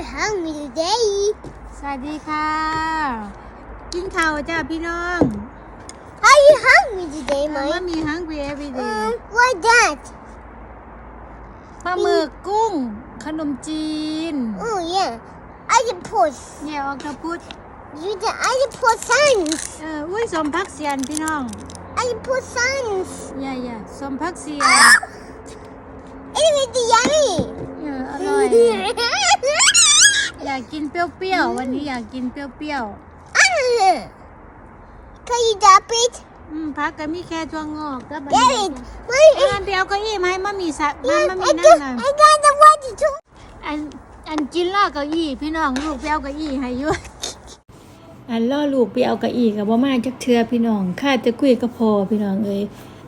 you hungry today? สวัสดีค่ะ กินข้าวจ้าพี่น้อง Are you hungry today, มา Mike? มี hungry every day Um, what that? ปลาหมึกกุ้ง ขนมจีน Oh yeah, octopus. เนี่ยออกกระพุด You the octopus sons. เอออุ้ยสมพักเสียนพี่น้อง Octopus sons. อย่าอย่าสมพักเสียน Ah! It was the yummy. เอออร่อย อยา กกินเปรี้ยวๆ วันนี้อยากกินเปรี้ยว Ah! Can you drop it? ๆอืมพักก็มีแค่ตัวงอกก็บัน Get นี้ it. เอ้ย Wait. อันเดียวเก็อี้ไหมาให้มามีสักมา Yes, มา I มีนั่ง got, หน่อย I got the water too. อันอันกินล่อเก้าอี้พี่น้องลูกไปเอาเก้าอี้ให้อยุ่อันล่อลูกไปเอาเก้าอี้กับว่ามาจักเทือพี่น้องข้าจะคุยก็พอพี่น้องเอ้ย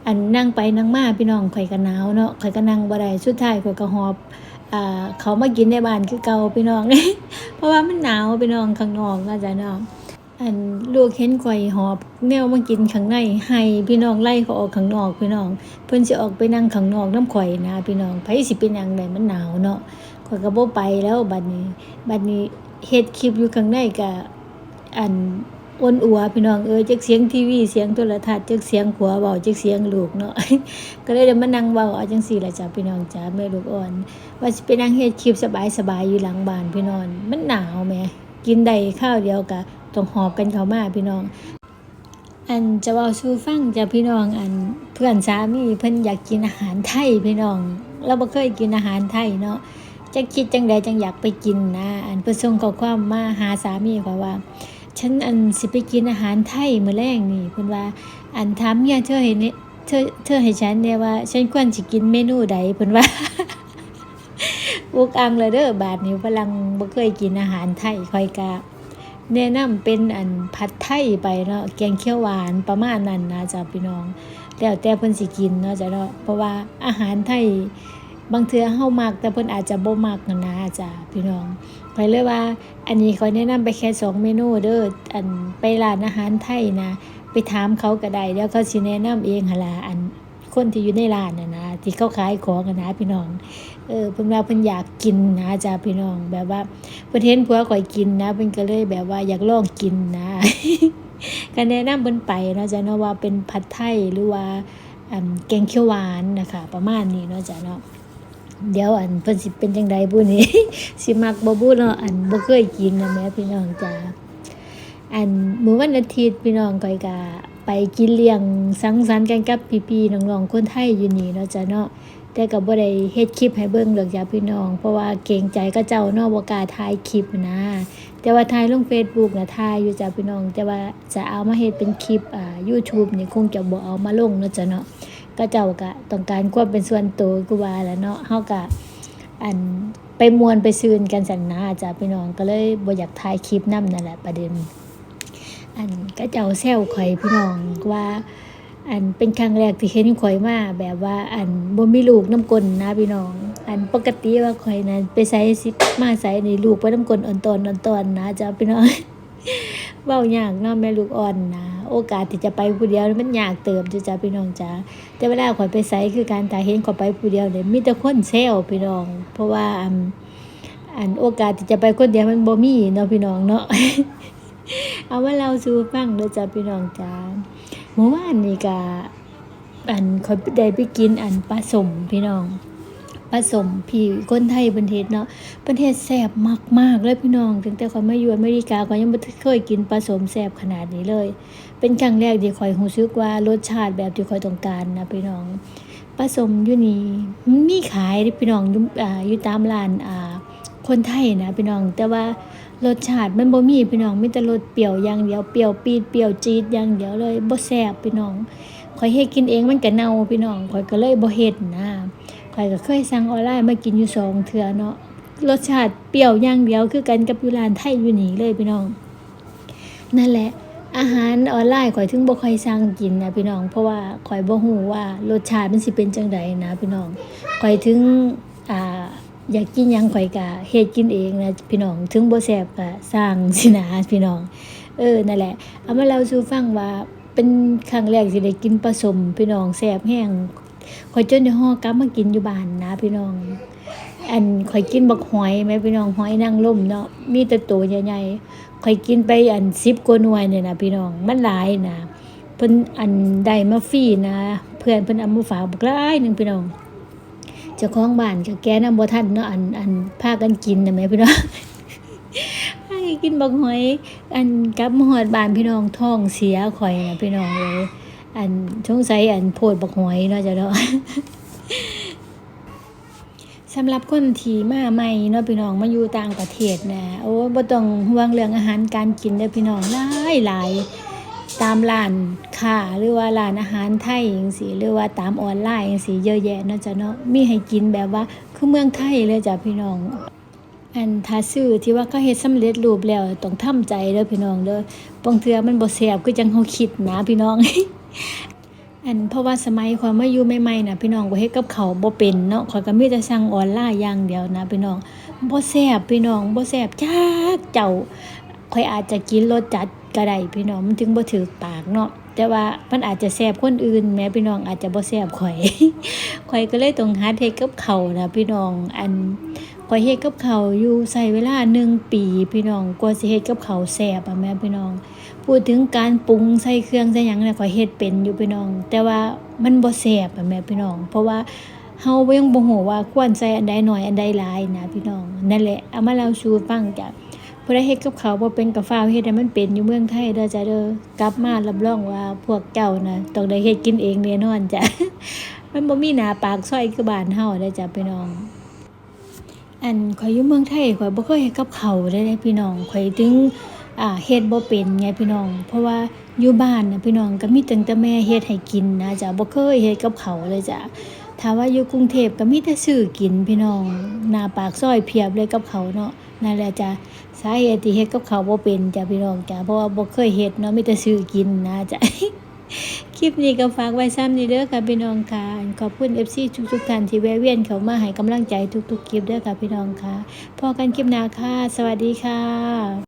อันนั่งไปนั่งมาพี่น้องข่อยก็หนาวเนาะข่อยก็นั่งบ่ได้สุดท้ายข่อยก็หอบอ่า เขามากินในบ้านคือเก่าพี่น้อง เพราะว่ามันหนาวพี่น้องข้างนอกก็จะเนาะอันลูกเห็นข่อยหอบแนวมากินข้างในให้พี่น้องไล่เขาออกข้างนอกพี่น้อง เพิ่นสิออกไปนั่งข้างนอกน้ำข่อยนะพี่น้องไผสิเป็นยังไดมันหนาวเนาะข่อยก็บ่ไปแล้วบัดนี้ บัดนี้เฮ็ดคลิปอยู่ข้างในก็อัน อ้นอัวพี่น้องเอ้ยจักเสียงทีวีเสียงโทรทัศน์จักเสียงผัวเว้าจักเสียงลูกเนาะก็เลยได้มานั่งเว้าเอาจังซี่ล่ะจ้ะพี่น้องจ้าแม่ลูกอ่อน ว่าสิไปนั่งเฮ็ดคลิปสบายๆอยู่หลังบ้านพี่น้องมันหนาวแหมกินได้ข้าวเดียวก็ต้องหอบกันเข้ามาพี่น้อง อันจะเว้าสู่ฟังจ้ะพี่น้องอันเพื่อนสามีเพิ่นอยากกินอาหารไทยพี่น้อง เราบ่เคยกินอาหารไทยเนาะจะคิดจังใดจังอยากไปกินนะ อันเพื่อส่งข้อความมาหาสามีเขาะว่า ฉันอันสิไปกินอาหารไทยมื้อแรกนี่เพิ่นว่าอันถามเมียเธอเห็นเนี่ยเธอเธอให้ฉันเนี่ยว่า ฉันควรสิกินเมนูใดเพิ่นว่าอุกอังเลยเด้อบาดนี้ฝรั่งบ่เคยกินอาหารไทยค่อยกะแนะนำเป็นอันผัดไทยไปเนาะแกงเขียวหวานประมาณนั้นนะจ้ะพี่น้อง แล้วแต่เพิ่นสิกินเนาะจ้ะเนาะเพราะว่าอาหารไทยบางเทื่อเฮามักแต่เพิ่นอาจจะบ่มักนั่นนะจ้ะพี่น้อง ข้อยเลยว่า อันนี้ขอยแนะนำไปแค่สองเมนูเด้ออันไปร้านอาหารไทยนะไปถามเขาก็ได้เดี๋ยวเขาสิแนะนำเองหละอันคนที่อยู่ในร้านน่ะนะที่เขาขายของกันนะพี่น้อง เออเพิ่นว่าเพิ่นอยากกินนะจ้ะพี่น้อง แบบว่าเพิ่นเห็นผัวข่อยกินนะเพิ่นก็เลยแบบว่าอยากลองกินนะก็แนะนำเพิ่นไปเนาะจ้ะเนาะว่าเป็นผัดไทยหรือว่าอันแกงเขียวหวานนะคะประมาณนี้เนาะจ้ะเนาะ เดี๋ยวอันเพิ่นสิเป็นจังใดบุนี้ สิมักบ่บุเนาะอันบ่เคยกินนะแม่พี่น้องจ้าอันมื้อวันอาทิตย์พี่น้องก้อยก็ไปกินเลี้ยงสังสรรค์กันกับพี่ๆน้องๆคนไทยอยู่นี่เนาะจ้ะเนาะแต่ก็บ่ได้เฮ็ดคลิปให้เบิ่งดอกจ้ะพี่น้อง เพราะว่าเกรงใจก็เจ้าเนาะบ่กล้าถ่ายคลิปนะ แต่ว่าถ่ายลง Facebook น่ะถ่ายอยู่จ้ะพี่น้อง แต่ว่าจะเอามาเฮ็ดเป็นคลิปอ่า YouTube นี่คงจะบ่เอามาลงเนาะจ้ะเนาะ ก็เจ้าก็ต้องการความเป็นส่วนตัวกูว่าแล้วเนาะเฮาก็อันไปมวนไปซืนกันสันนาจ้ะพี่น้องก็เลยบ่อยากถ่ายคลิปนำนั่นแหละประเด็น อันก็เจ้าแซวข่อยพี่น้องว่าอันเป็นครั้งแรกที่เห็นข่อยมาแบบว่าอันบ่มีลูกน้ำกลนนะพี่น้อง อันปกติว่าข่อยนั้นไปใส่สิมาใส่ในลูกไปน้ำกลอ่อนตอนอ่อนตอนนะจ้ะพี่น้อง เว้ายากเนาะแม่ลูกอ่อนนะโอกาสที่จะไปผู้เดียวมันยากเติบจ้ะจ้ะพี่น้องจ้าแต่เวลาขอยไปไสคือการตาเห็นขอยไปผู้เดียวเนี่ยมีแต่คนแซวพี่น้อง เพราะว่าอันอันโอกาสที่จะไปคนเดียวมันบ่มีเนาะพี่น้องเนาะเอาว่าเราสู่ฟังเด้อจ้ะพี่น้องจ้าเมื่อวานนี่ก็อันขอยได้ไปกินอันปลาสมพี่น้อง ปลาสมพี่คนไทยประเทศเนาะประเทศแซ่บมากๆเลยพี่น้องตั้งแต่ขอยมาอยู่อเมริกาข่อยังบ่เคยกินปลาสมแซ่บขนาดนี้เลย เป็นครั้งแรกที่ข่อยรู้สึกว่ารสชาติแบบที่ข่อยต้องการนะพี่น้องปลาสมอยู่นี่มันมีขายเด้อพี่น้องอยู่อ่าอยู่ตามร้านอ่าคนไทยนะพี่น้อง แต่ว่ารสชาติมันบ่มีพี่น้องมีแต่รสเปรี้ยวอย่างเดียวเปรี้ยวปีดเปรี้ยวจี๊ดอย่างเดียวเลยบ่แซ่บพี่น้องข่อยเฮ็ดกินเองมันก็เน่าพี่น้องข่อยก็เลยบ่เฮ็ดนะ ข่อยก็เคยสั่งออนไลน์มากินอยู่สองเทื่อเนาะรสชาติเปรี้ยวอย่างเดียวคือกันกับยูรานไทยอยู่นี่เลยพี่น้อง นั่นแหละ อาหารออนไลน์ข่อยถึงบ่ค่อยสั่งกินนะพี่น้อง เพราะว่าข่อยบ่ฮู้ว่ารสชาติมันสิเป็นจังใดนะพี่น้องข่อยถึงอ่าอยากกินยังข่อยก็เฮ็ดกินเองนะพี่น้อง ถึงบ่แซ่บก็สร้างสินะพี่น้อง เออนั่นแหละ เอามาเล่าสู่ฟังว่าเป็นครั้งแรกที่ได้กินปลาสมพี่น้องแซ่บแห้ง ข่อยจนได้อกลับมากินอยู่บ้านนะพี่น้อง อันข่อยกินบักหอยแม่พี่น้องหอยนางรมเนาะมีแต่ตัวใหญ่ๆข่อยกินไปอัน10กว่าหน่วยเนี่ยนะพี่น้องมันหลายนะเพิ่นอันได้มาฟรีนะ เพื่อนเพิ่นเอามาฝากบักหลายหนึงพี่น้องเจ้าของบ้านก็แกน้ำบ่ทันเนาะอันอันพากันกินน่ะแม่พี่น้องกินบักหอย อันกลับมาฮอดบ้านพี่น้องท้องเสียข่อยน่ะพี่น้องเอ้ย อันสงสัยอันโพดบักหอยเนาะจ้ะเนาะสำหรับคนที่มาใหม่เนาะพี่น้องมาอยู่ต่างประเทศนะโอ้บ่ต้องห่วงเรื่องอาหารการกินเด้อพี่น้องหลายหลายตามร้านค้าหรือว่าร้านอาหารไทยจังซี่หรือว่าตามออนไลน์จังซี่เยอะแยะเนาะจ้ะเนาะมีให้กินแบบว่าคือเมืองไทยเลยจ้ะพี่น้อง อันถ้าซื้อที่ว่าเขาเฮ็ดสำเร็จรูปแล้วต้องทำใจเด้อพี่น้องเด้อบางเทื่อมันบ่แซ่บคือจังเฮาคิดนะพี่น้อง อันเพราะว่าสมัยความมาอยู่ใหม่ๆนะพี่น้องบ่เฮ็ดกับเขาบ่เป็นเนาะข้อยก็มีแต่สั่งออนไลน์อย่างเดียวนะพี่น้องบ่แซ่บพี่น้องบ่แซ่บจักเจ้าข่อยอาจจะกินรสจัดก็ได้พี่น้องมันถึงบ่ถูกปากเนาะแต่ว่ามันอาจจะแซ่บคนอื่น แม้พี่น้องอาจจะบ่แซ่บข่อยข่อยก็เลยต้องหาเฮ็ดกับเขานะพี่น้องอันข่อยเฮ็ดกับเขาอยู่ใช้เวลาหนึ่งปี พี่น้องกว่าสิเฮ็ดกับเขาแซ่บอะแม่พี่น้อง พูดถึงการปรุงใส่เครื่องใส่หยังเนี่ยข่อยเฮ็ดเป็นอยู่พี่น้อง แต่ว่ามันบ่แซ่บอะแม่พี่น้อง เพราะว่าเฮายังบ่ฮู้ว่าควรใส่อันใดน้อยอันใดหลายนะพี่น้อง นั่นแหละเอามาเล่าสู่ฟังจ้ะผู้ใดเฮ็ดกับเขาวบ่เป็นก็ฟ้าวเฮ็ดให้มันเป็นอยู่เมืองไทยเด้อจ้ะเด้อกลับมารับรองว่าพวกเจ้านะต้องได้เฮ็ดกินเองแน่นอนจ้ะมันบ่มีหน้าปากซอยคือบ้านเฮาเด้อจ้ะพี่น้อง อันข่อยอยู่เมืองไทยข่อยบ่เคยเฮ็ดกับเขาวเลยเด้พี่น้องข่อยถึง อ่าเฮ็ดบ่เป็นไงพี่น้อง เพราะว่าอยู่บ้านนะพี่น้องก็มีตั้งแต่แม่เฮ็ดให้กินนะจ้ะบ่เคยเฮ็ดกับเขาเลยจ้ะถ้าว่าอยู่กรุงเทพก็มีแต่ซื้อกินพี่น้องหน้าปากซอยเพียบเลยกับเขาเนาะนั่นแหละจ้ะสาเหตุที่เฮ็ดกับเขาบ่เป็นจ้ะพี่น้องจ้ะเพราะว่าบ่เคยเฮ็ดเนาะมีแต่ซื้อกินนะจ้ะคลิปนี้ก็ฝากไว้ซ้ำนี้เด้อค่ะพี่น้องค่ะขอบคุณ FC ทุกๆท่านที่แวะเวียนเข้ามาให้กำลังใจทุกๆคลิปเด้อค่ะพี่น้องค่ะพอกันคลิปหน้าค่ะ สวัสดีค่ะ